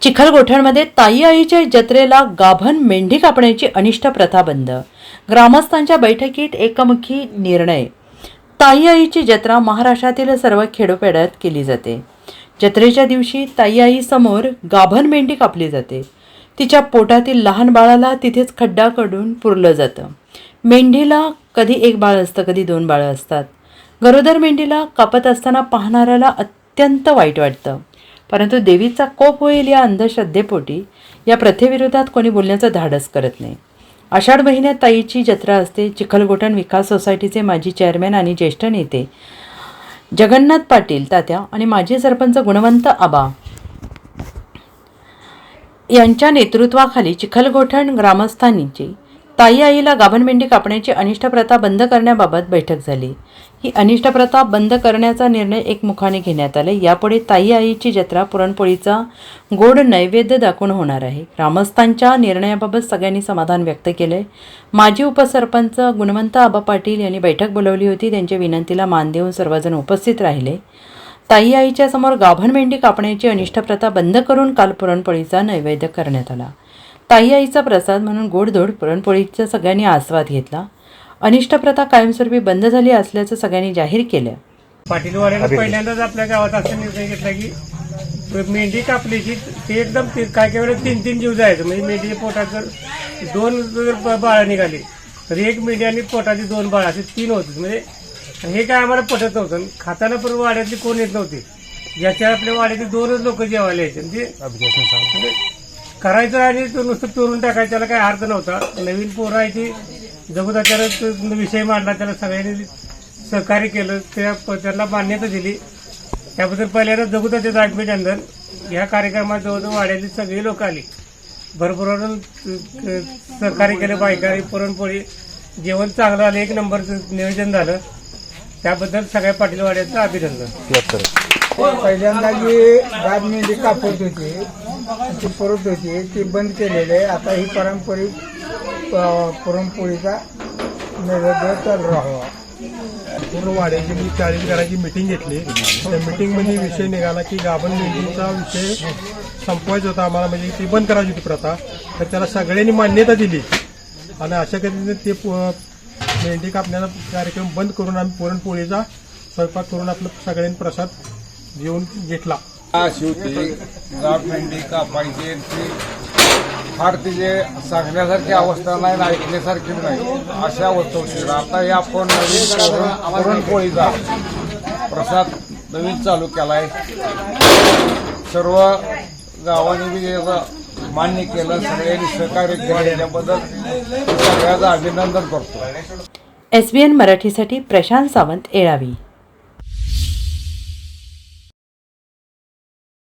चिखलगोठणमध्ये ताई आईच्या जत्रेला गाभण मेंढी कापण्याची अनिष्ट प्रथा बंद. ग्रामस्थांच्या बैठकीत एकमुखी निर्णय. ताई आईची जत्रा महाराष्ट्रातील सर्व खेडोपेड्यात केली जाते. जत्रेच्या दिवशी ताई आईसमोर गाभण मेंढी कापली जाते. तिच्या पोटातील लहान बाळाला तिथेच खड्डा कडून पुरलं जातं. मेंढीला कधी एक बाळ असतं कधी दोन बाळं असतात. गरोदर मेंढीला कापत असताना पाहणाऱ्याला अत्यंत वाईट वाटतं. परंतु देवीचा कोप होईल या अंधश्रद्धेपोटी या प्रथेविरोधात कोणी बोलण्याचं धाडस करत नाही. आषाढ महिन्यात ताईची जत्रा असते. चिखलगोटण विकास सोसायटीचे माजी चेअरमॅन आणि ज्येष्ठ नेते जगन्नाथ पाटील तात्या आणि माजी सरपंच गुणवंत आबा यांच्या नेतृत्वाखाली चिखलगोठण ग्रामस्थांची ताई आईला गाभण कापण्याची अनिष्ट प्रथा बंद करण्याबाबत बैठक झाली. ही अनिष्ट प्रथा बंद करण्याचा निर्णय एकमुखाने घेण्यात आला. यापुढे ताई आईची जत्रा पुरणपोळीचा गोड नैवेद्य दाखवून होणार आहे. ग्रामस्थांच्या निर्णयाबाबत सगळ्यांनी समाधान व्यक्त केलंय. माजी उपसरपंच गुणवंत आबा पाटील यांनी बैठक बोलवली होती. त्यांच्या विनंतीला मान देऊन सर्वजण उपस्थित राहिले. ताई आईच्या समोर गाभण मेंढी कापण्याची अनिष्ट प्रथा बंद करून काल पुरणपोळीचा नैवेद्य करण्यात आला. ताई आईचा प्रसाद म्हणून गोडधोड पुरणपोळीचा सगळ्यांनी आस्वाद घेतला. अनिष्ट प्रथा कायमस्वरूपी बंद झाली असल्याचं सगळ्यांनी जाहीर केलं. पाटील वाड्यानं पहिल्यांदाच आपल्या गावात असा निर्णय घेतला की मेंढी कापली की ते एकदम काय काय वेळेला तीन तीन जीव जायचं. म्हणजे मेंढीच्या पोटात जर दोन जर बाळं निघाली तर एक मेंढी आणि पोटाची दोन बाळं असे तीन होते. म्हणजे हे काय आम्हाला पटत नव्हतं. खाताना पण वाड्यातली कोण येत नव्हती. ज्याच्या आपल्या वाड्यातली दोनच लोक जेवायला यायचे. म्हणजे म्हणजे करायचं आणि तो नुसतं चोरून टाकायचं त्याला काही अर्थ नव्हता. नवीन पोरं आहे ती जगुदाचार्य विषय मांडला त्याला सगळ्यांनी सहकार्य केलं त्या त्याला मान्यता दिली. त्याबद्दल पहिल्यांदा जगुदाचे अभिनंदन या कार्यक्रमात जवळजवळ वाड्यातली सगळी लोक आली. भरभरून सहकार्य केलं बायकारी पुरणपोळी जेवण चांगलं आलं एक नंबरचं नियोजन झालं. त्याबद्दल सगळ्या पाटील वाड्याचं अभिनंदन पहिल्यांदा जी मेंढी कापत होती ती परत होती. ती बंद केलेली आहे. आता ही पारंपरिक पुरणपोळीचा नैवेद्य चालू राहावा पूर्ण वाड्याची मी चाळीस घराची मिटिंग घेतली. त्या मिटिंगमध्ये विषय निघाला की गाभण मेंढीचा विषय संपवायचा होता आम्हाला. म्हणजे ती बंद करायची होती प्रथा. तर त्याला सगळ्यांनी मान्यता दिली. आणि अशा पद्धतीने ते मेंढी कापण्याचा कार्यक्रम बंद करून आम्ही पुरणपोळीचा स्वयंपाक करून आपलं सगळ्यांनी प्रसाद घेऊन घेतला. अशी होती गाव मेंढी कापायची ती फार तिचे सांगण्यासारखी अवस्था नाही ऐकण्यासारखी नाही. अशा अवस्था होती आता या आपण नवीन पुरणपोळीचा प्रसाद नवीन चालू केलाय. सर्व गावाने बी मान्य केलं. सगळ्यांनी सहकार्य केल्याबद्दल सगळ्याचं अभिनंदन करतो. एस एन मराठीसाठी प्रशांत सावंत येळावी